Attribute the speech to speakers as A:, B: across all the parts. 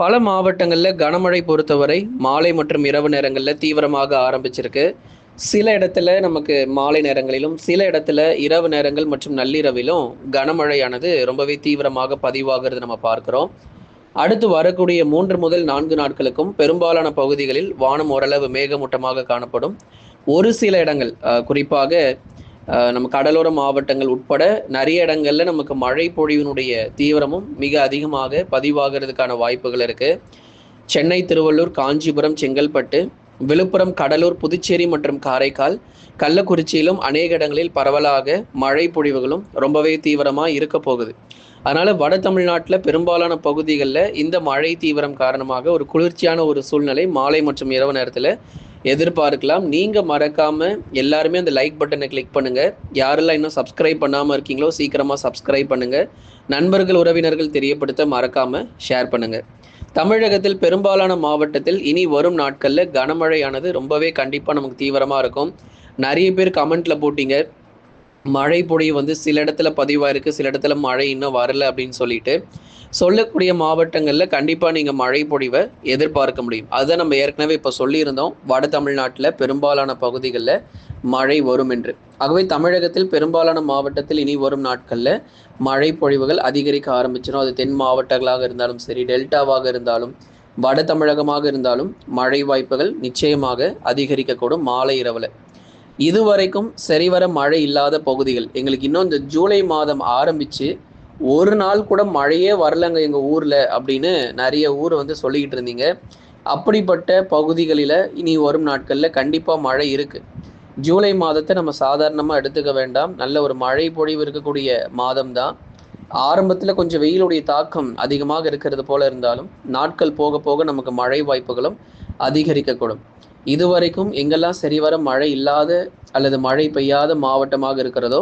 A: பல மாவட்டங்களில் கனமழை பொறுத்தவரை மாலை மற்றும் இரவு நேரங்களில் தீவிரமாக ஆரம்பிச்சிருக்கு. சில இடத்துல நமக்கு மாலை நேரங்களிலும் சில இடத்துல இரவு நேரங்கள் மற்றும் நள்ளிரவிலும் கனமழையானது ரொம்பவே தீவிரமாக பதிவாகிறது நம்ம பார்க்குறோம். அடுத்து வரக்கூடிய மூன்று முதல் நான்கு நாட்களுக்கும் பெரும்பாலான பகுதிகளில் வானம் ஓரளவு மேகமூட்டமாக காணப்படும். ஒரு சில இடங்கள் குறிப்பாக நம்ம கடலோர மாவட்டங்கள் உட்பட நிறைய இடங்கள்ல நமக்கு மழை பொழிவினுடைய தீவிரமும் மிக அதிகமாக பதிவாகிறதுக்கான வாய்ப்புகள் இருக்கு. சென்னை திருவள்ளூர் காஞ்சிபுரம் செங்கல்பட்டு விழுப்புரம் கடலூர் புதுச்சேரி மற்றும் காரைக்கால் கள்ளக்குறிச்சியிலும் அநேக இடங்களில் பரவலாக மழை பொழிவுகளும் ரொம்பவே தீவிரமா இருக்க போகுது. அதனால வட தமிழ்நாட்டில் பெரும்பாலான பகுதிகளில் இந்த மழை தீவிரம் காரணமாக ஒரு குளிர்ச்சியான ஒரு சூழ்நிலை மாலை மற்றும் இரவு நேரத்தில் எதிர்பார்க்கலாம். நீங்க மறக்காம எல்லாருமே அந்த லைக் பட்டனை கிளிக் பண்ணுங்க. யாரெல்லாம் இன்னும் சப்ஸ்கிரைப் பண்ணாம இருக்கீங்களோ சீக்கிரமா சப்ஸ்கிரைப் பண்ணுங்க. நண்பர்கள் உறவினர்கள் தெரியப்படுத்த மறக்காம ஷேர் பண்ணுங்க. தமிழகத்தில் பெரும்பாலான மாவட்டத்தில் இனி வரும் நாட்கள்ல கனமழையானது ரொம்பவே கண்டிப்பா நமக்கு தீவிரமா இருக்கும். நிறைய பேர் கமெண்ட்ல போட்டீங்க. மழை பொழிவு வந்து சில இடத்துல பதிவாயிருக்கு சில இடத்துல மழை இன்னும் வரல அப்படின்னு சொல்லிட்டு. சொல்லக்கூடிய மாவட்டங்களில் கண்டிப்பாக நீங்கள் மழை பொழிவை எதிர்பார்க்க முடியும். அதை நம்ம ஏற்கனவே இப்போ சொல்லியிருந்தோம். வட தமிழ்நாட்டில் பெரும்பாலான பகுதிகளில் மழை வரும் என்று. ஆகவே தமிழகத்தில் பெரும்பாலான மாவட்டத்தில் இனி வரும் நாட்களில் மழை பொழிவுகள் அதிகரிக்க ஆரம்பிச்சிடும் அது தென் மாவட்டங்களாக இருந்தாலும் சரி டெல்டாவாக இருந்தாலும் வட தமிழகமாக இருந்தாலும் மழை வாய்ப்புகள் நிச்சயமாக அதிகரிக்கக்கூடும் மாலை இரவில். இதுவரைக்கும் சரிவர மழை இல்லாத பகுதிகள் எங்களுக்கு இன்னும் இந்த ஜூலை மாதம் ஆரம்பித்து ஒரு நாள் கூட மழையே வரலங்க எங்க ஊர்ல அப்படின்னு நிறைய ஊர் வந்து சொல்லிக்கிட்டு இருந்தீங்க. அப்படிப்பட்ட பகுதிகளில் இனி வரும் நாட்கள்ல கண்டிப்பா மழை இருக்கு. ஜூலை மாதத்தை நம்ம சாதாரணமா எடுத்துக்க வேண்டாம். நல்ல ஒரு மழை பொழிவு இருக்கக்கூடிய மாதம் தான் ஆரம்பத்துல கொஞ்சம் வெயிலுடைய தாக்கம் அதிகமாக இருக்கிறது போல இருந்தாலும் நாட்கள் போக போக நமக்கு மழை வாய்ப்புகளும் அதிகரிக்கக்கூடும். இதுவரைக்கும் எங்கெல்லாம் சரிவர மழை இல்லாத அல்லது மழை பெய்யாத மாவட்டமாக இருக்கிறதோ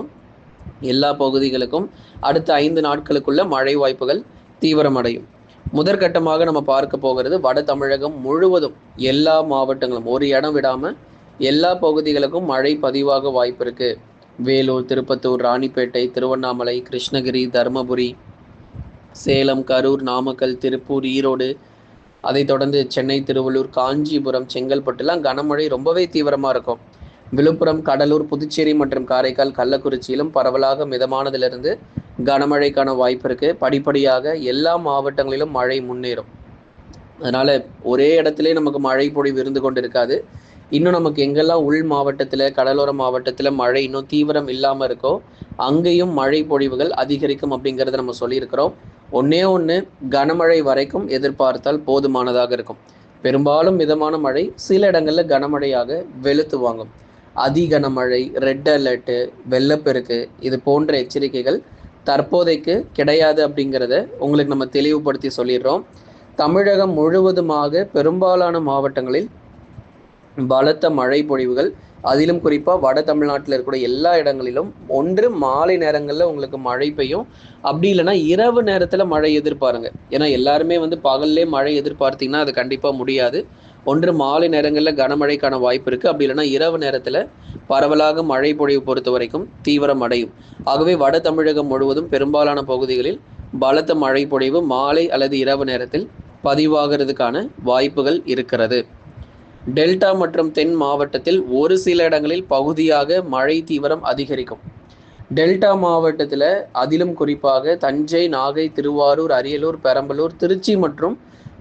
A: எல்லா பகுதிகளுக்கும் அடுத்த ஐந்து நாட்களுக்குள்ள மழை வாய்ப்புகள் தீவிரமடையும். முதற்கட்டமாக நம்ம பார்க்க போகிறது வட தமிழகம் முழுவதும் எல்லா மாவட்டங்களும். ஒரு இடம் விடாம எல்லா பகுதிகளுக்கும் மழை பதிவாக வாய்ப்பு இருக்கு. வேலூர் திருப்பத்தூர் ராணிப்பேட்டை திருவண்ணாமலை கிருஷ்ணகிரி தருமபுரி சேலம் கரூர் நாமக்கல் திருப்பூர் ஈரோடு அதைத் தொடர்ந்து சென்னை திருவள்ளூர் காஞ்சிபுரம் செங்கல்பட்டுலாம் கனமழை ரொம்பவே தீவிரமாக இருக்கும். விழுப்புரம் கடலூர் புதுச்சேரி மற்றும் காரைக்கால் கள்ளக்குறிச்சியிலும் பரவலாக மிதமானதிலிருந்து கனமழைக்கான வாய்ப்பு இருக்கு. படிப்படியாக எல்லா மாவட்டங்களிலும் மழை முன்னேறும். அதனால ஒரே இடத்திலே நமக்கு மழை பொழிவு இருந்து கொண்டு இருக்காது இன்னும் நமக்கு எங்கெல்லாம் உள் மாவட்டத்தில் கடலோர மாவட்டத்தில் மழை இன்னும் தீவிரம் இல்லாமல் இருக்கோ அங்கேயும் மழை பொழிவுகள் அதிகரிக்கும் அப்படிங்கிறத நம்ம சொல்லியிருக்கிறோம். ஒன்னே ஒன்று கனமழை வரைக்கும் எதிர்பார்த்தால் போதுமானதாக இருக்கும். பெரும்பாலும் மிதமான மழை சில இடங்களில் கனமழையாக வெளுத்து வாங்கும். அதி கனமழை ரெட் அலர்ட்டு வெள்ளப்பெருக்கு இது போன்ற எச்சரிக்கைகள் தற்போதைக்கு கிடையாது அப்படிங்கிறத உங்களுக்கு நம்ம தெளிவுபடுத்தி சொல்லிடுறோம். தமிழகம் முழுவதுமாக பெரும்பாலான மாவட்டங்களில் பலத்த மழை பொழிவுகள் அதிலும் குறிப்பாக வட தமிழ்நாட்டில் இருக்கக்கூடிய எல்லா இடங்களிலும் ஒன்று மாலை நேரங்களில் உங்களுக்கு மழை பெய்யும். அப்படி இல்லைன்னா இரவு நேரத்தில் மழை எதிர்பாருங்க. ஏன்னா எல்லாருமே வந்து பகல்லே மழை எதிர்பார்த்தீங்கன்னா அது கண்டிப்பாக முடியாது. ஒன்று மாலை நேரங்களில் கனமழைக்கான வாய்ப்பு இருக்குது அப்படி இல்லைன்னா இரவு நேரத்தில் பரவலாக மழை பொழிவு பொறுத்த வரைக்கும் தீவிரம் அடையும். ஆகவே வட தமிழகம் முழுவதும் பெரும்பாலான பகுதிகளில் பலத்த மழை பொழிவு மாலை அல்லது இரவு நேரத்தில் பதிவாகிறதுக்கான வாய்ப்புகள் இருக்கிறது. டெல்டா மற்றும் தென் மாவட்டத்தில் ஒரு சில இடங்களில் பகுதியாக மழை தீவிரம் அதிகரிக்கும். டெல்டா மாவட்டத்தில் அதிலும் குறிப்பாக தஞ்சை நாகை திருவாரூர் அரியலூர் பெரம்பலூர் திருச்சி மற்றும்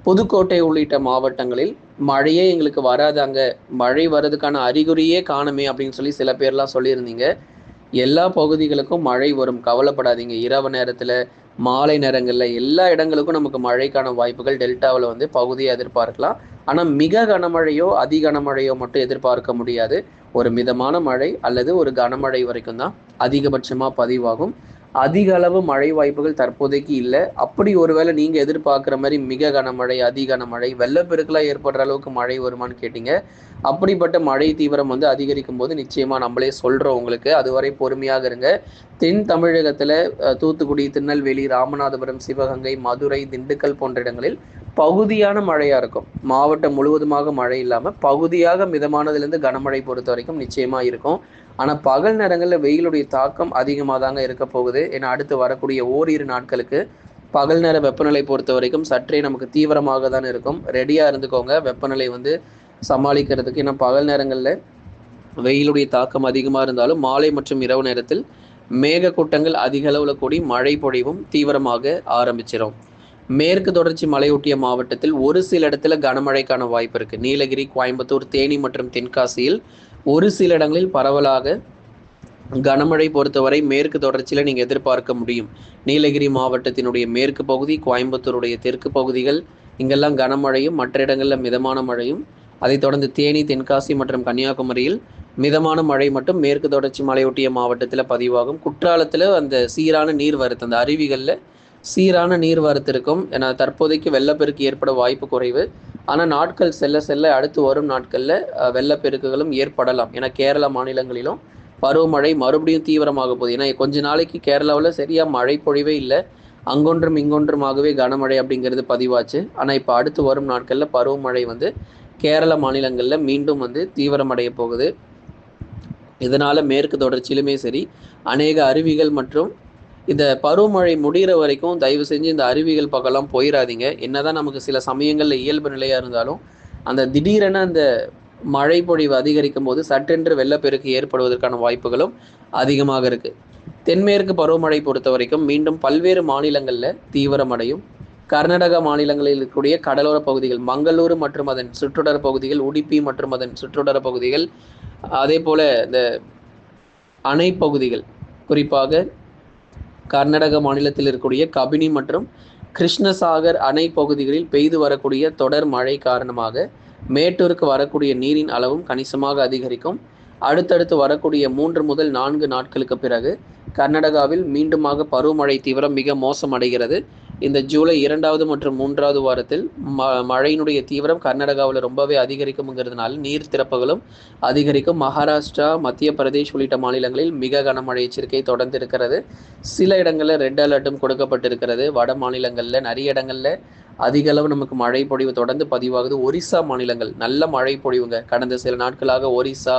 A: புதுக்கோட்டை உள்ளிட்ட மாவட்டங்களில் மழையே எங்களுக்கு வராதாங்க. மழை வர்றதுக்கான அறிகுறியே காணுமே அப்படின்னு சொல்லி சில பேர்லாம் சொல்லியிருந்தீங்க. எல்லா பகுதிகளுக்கும் மழை வரும். கவலைப்படாதீங்க. இரவு நேரத்தில் மாலை நேரங்களில் எல்லா இடங்களுக்கும் நமக்கு மழைக்கான வாய்ப்புகள் டெல்டாவில் வந்து பகுதியை எதிர்பார்க்கலாம். ஆனால் மிக கனமழையோ அதி கனமழையோ மட்டும் எதிர்பார்க்க முடியாது. ஒரு மிதமான மழை அல்லது ஒரு கனமழை வரைக்கும் தான் அதிகபட்சமாக பதிவாகும். அதிக அளவு மழை வாய்ப்புகள் தற்போதைக்கு இல்லை. அப்படி ஒருவேளை நீங்கள் எதிர்பார்க்குற மாதிரி மிக கனமழை அதி கனமழை வெள்ளப்பெருக்கெல்லாம் ஏற்படுற அளவுக்கு மழை வருமான்னு கேட்டீங்க. அப்படிப்பட்ட மழை தீவிரம் வந்து அதிகரிக்கும் போது நிச்சயமாக நம்மளே சொல்கிறோம் உங்களுக்கு. அதுவரை பொறுமையாக இருங்க. தென் தமிழகத்தில் தூத்துக்குடி திருநெல்வேலி ராமநாதபுரம் சிவகங்கை மதுரை திண்டுக்கல் போன்ற இடங்களில் பகுதியான மழையாக இருக்கும். மாவட்டம் முழுவதுமாக மழை இல்லாமல் பகுதியாக மிதமானதுலேருந்து கனமழை பொறுத்த வரைக்கும் நிச்சயமாக இருக்கும். ஆனால் பகல் நேரங்களில் வெயிலுடைய தாக்கம் அதிகமாக தாங்க இருக்க போகுது. ஏன்னா அடுத்து வரக்கூடிய ஓரிரு நாட்களுக்கு பகல் நேர வெப்பநிலை பொறுத்த வரைக்கும் சற்றே நமக்கு தீவிரமாக தான் இருக்கும். ரெடியாக இருந்துக்கோங்க. வெப்பநிலை வந்து சமாளிக்கிறதுக்கு ஏன்னா பகல் நேரங்களில் வெயிலுடைய தாக்கம் அதிகமாக இருந்தாலும் மாலை மற்றும் இரவு நேரத்தில் மேக கூட்டங்கள் அதிக அளவில் கூடி மழை பொழிவும் தீவிரமாக ஆரம்பிச்சிடும் மேற்கு தொடர்ச்சி மலையொட்டிய மாவட்டத்தில் ஒரு சில இடத்துல கனமழைக்கான வாய்ப்பு இருக்குது நீலகிரி கோயம்புத்தூர் தேனி மற்றும் தென்காசியில் ஒரு சில இடங்களில் பரவலாக கனமழை பொறுத்தவரை மேற்கு தொடர்ச்சியில் நீங்கள் எதிர்பார்க்க முடியும். நீலகிரி மாவட்டத்தினுடைய மேற்கு பகுதி கோயம்புத்தூருடைய தெற்கு பகுதிகள் இங்கெல்லாம் கனமழையும் மற்ற இடங்களில் மிதமான மழையும் அதைத் தொடர்ந்து தேனி தென்காசி மற்றும் கன்னியாகுமரியில் மிதமான மழை மட்டும் மேற்கு தொடர்ச்சி மலையொட்டிய மாவட்டத்தில் பதிவாகும். குற்றாலத்தில் அந்த சீரான நீர் வரத்து அந்த அருவிகளில் சீரான நீர் வரத்து இருக்கும். ஏன்னா தற்போதைக்கு வெள்ளப்பெருக்கு ஏற்பட வாய்ப்பு குறைவு. ஆனால் நாட்கள் செல்ல செல்ல அடுத்து வரும் நாட்களில் வெள்ளப்பெருக்குகளும் ஏற்படலாம். ஏன்னா கேரள மாநிலங்களிலும் பருவமழை மறுபடியும் தீவிரமாக போகுது. ஏன்னா கொஞ்ச நாளைக்கு கேரளாவில் சரியாக மழை பொழிவே இல்லை. அங்கொன்றும் இங்கொன்றுமாகவே கனமழை அப்படிங்கிறது பதிவாச்சு. ஆனால் இப்போ அடுத்து வரும் நாட்களில் பருவமழை வந்து கேரள மாநிலங்களில் மீண்டும் வந்து தீவிரமடைய போகுது. இதனால் மேற்கு தொடர்ச்சியிலுமே சரி அநேக அருவிகள் மற்றும் இந்த பருவமழை முடிகிற வரைக்கும் தயவு செஞ்சு இந்த அருவிகள் பக்கம்லாம் போயிடாதீங்க என்னதான் நமக்கு சில சமயங்களில் இயல்பு நிலையாக இருந்தாலும் அந்த திடீரென அந்த மழை பொழிவு அதிகரிக்கும் போது சட்டென்று வெள்ளப்பெருக்கு ஏற்படுவதற்கான வாய்ப்புகளும் அதிகமாக இருக்கு. தென்மேற்கு பருவமழை பொறுத்த வரைக்கும் மீண்டும் பல்வேறு மாநிலங்களில் தீவிரமடையும். கர்நாடக மாநிலங்களில் இருக்கக்கூடிய கடலோர பகுதிகள் மங்களூரு மற்றும் அதன் சுற்றுடர பகுதிகள் உடுப்பி மற்றும் அதன் சுற்றுடர பகுதிகள் அதே போல இந்த அணை பகுதிகள் குறிப்பாக கர்நாடக மாநிலத்தில் இருக்கக்கூடிய கபினி மற்றும் கிருஷ்ணசாகர் அணை பகுதிகளில் பெய்து வரக்கூடிய தொடர் மழை காரணமாக மேட்டூருக்கு வரக்கூடிய நீரின் அளவும் கணிசமாக அதிகரிக்கும். அடுத்தடுத்து வரக்கூடிய மூன்று முதல் நான்கு நாட்களுக்கு பிறகு கர்நாடகாவில் மீண்டுமாக பருவமழை தீவிரம் மிக மோசமடைகிறது. இந்த ஜூலை இரண்டாவது மற்றும் மூன்றாவது வாரத்தில் ம மழையினுடைய தீவிரம் கர்நாடகாவில் ரொம்பவே அதிகரிக்கும்ங்கிறதுனால நீர் திறப்புகளும் அதிகரிக்கும். மகாராஷ்டிரா மத்திய பிரதேஷ் உள்ளிட்ட மாநிலங்களில் மிக கனமழை எச்சரிக்கை தொடர்ந்து இருக்கிறது சில இடங்களில் ரெட் அலர்ட்டும் கொடுக்கப்பட்டிருக்கிறது. வட மாநிலங்களில் நிறைய இடங்களில் அதிக அளவு நமக்கு மழை பொழிவு தொடர்ந்து பதிவாகுது. ஒரிசா மாநிலங்கள் நல்ல மழை பொழிவுங்க. கடந்த சில நாட்களாக ஒரிசா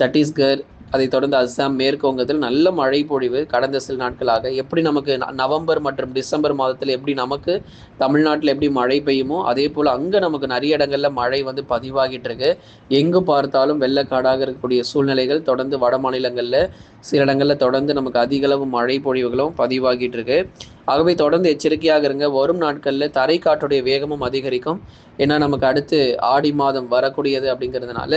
A: சத்தீஸ்கர் அதை தொடர்ந்து அஸ்ஸாம் மேற்கு வங்கத்தில் நல்ல மழை பொழிவு கடந்த சில நாட்களாக. எப்படி நமக்கு நவம்பர் மற்றும் டிசம்பர் மாதத்தில் எப்படி நமக்கு தமிழ்நாட்டில் எப்படி மழை பெய்யுமோ அதே போல் அங்கே நமக்கு நிறைய இடங்களில் மழை வந்து பதிவாகிட்டு இருக்கு. எங்கு பார்த்தாலும் வெள்ளக்காடாக இருக்கக்கூடிய சூழ்நிலைகள் தொடர்ந்து வட மாநிலங்களில் சில இடங்களில் தொடர்ந்து நமக்கு அதிக அளவு மழை பொழிவுகளும் பதிவாகிட்டு இருக்கு. ஆகவே தொடர்ந்து எச்சரிக்கையாக இருங்க. வரும் நாட்களில் தரை காற்றுடைய வேகமும் அதிகரிக்கும். ஏன்னா நமக்கு அடுத்து ஆடி மாதம் வரக்கூடியது அப்படிங்கிறதுனால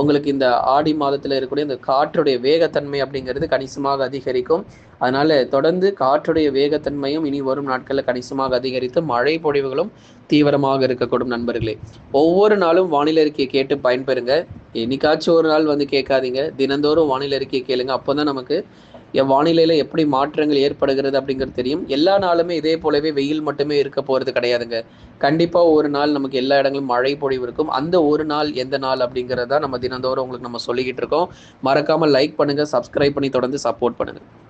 A: உங்களுக்கு இந்த ஆடி மாதத்தில் இருக்கக்கூடிய இந்த காற்றுடைய வேகத்தன்மை அப்படிங்கிறது கணிசமாக அதிகரிக்கும். அதனால தொடர்ந்து காற்றுடைய வேகத்தன்மையும் இனி வரும் நாட்களில் கணிசமாக அதிகரித்து மழை பொழிவுகளும் தீவிரமாக இருக்கக்கூடும் நண்பர்களே. ஒவ்வொரு நாளும் வானிலை அறிக்கையை கேட்டு பயன்பெறுங்க. என்னைக்காச்சும் ஒரு நாள் வந்து கேட்காதீங்க. தினந்தோறும் வானிலை அறிக்கையை கேளுங்க. அப்போதான் நமக்கு வானிலையில் எப்படி மாற்றங்கள் ஏற்படுகிறது அப்படிங்கிறது தெரியும். எல்லா நாளுமே இதே போலவே வெயில் மட்டுமே இருக்க போகிறது கிடையாதுங்க. கண்டிப்பாக ஒரு நாள் நமக்கு எல்லா இடங்களும் மழை பொழிவு இருக்கும். அந்த ஒரு நாள் எந்த நாள் அப்படிங்கிறத நம்ம தினந்தோறும் உங்களுக்கு நம்ம சொல்லிக்கிட்டு இருக்கோம். மறக்காமல் லைக் பண்ணுங்கள் சப்ஸ்கிரைப் பண்ணி தொடர்ந்து சப்போர்ட் பண்ணுங்கள்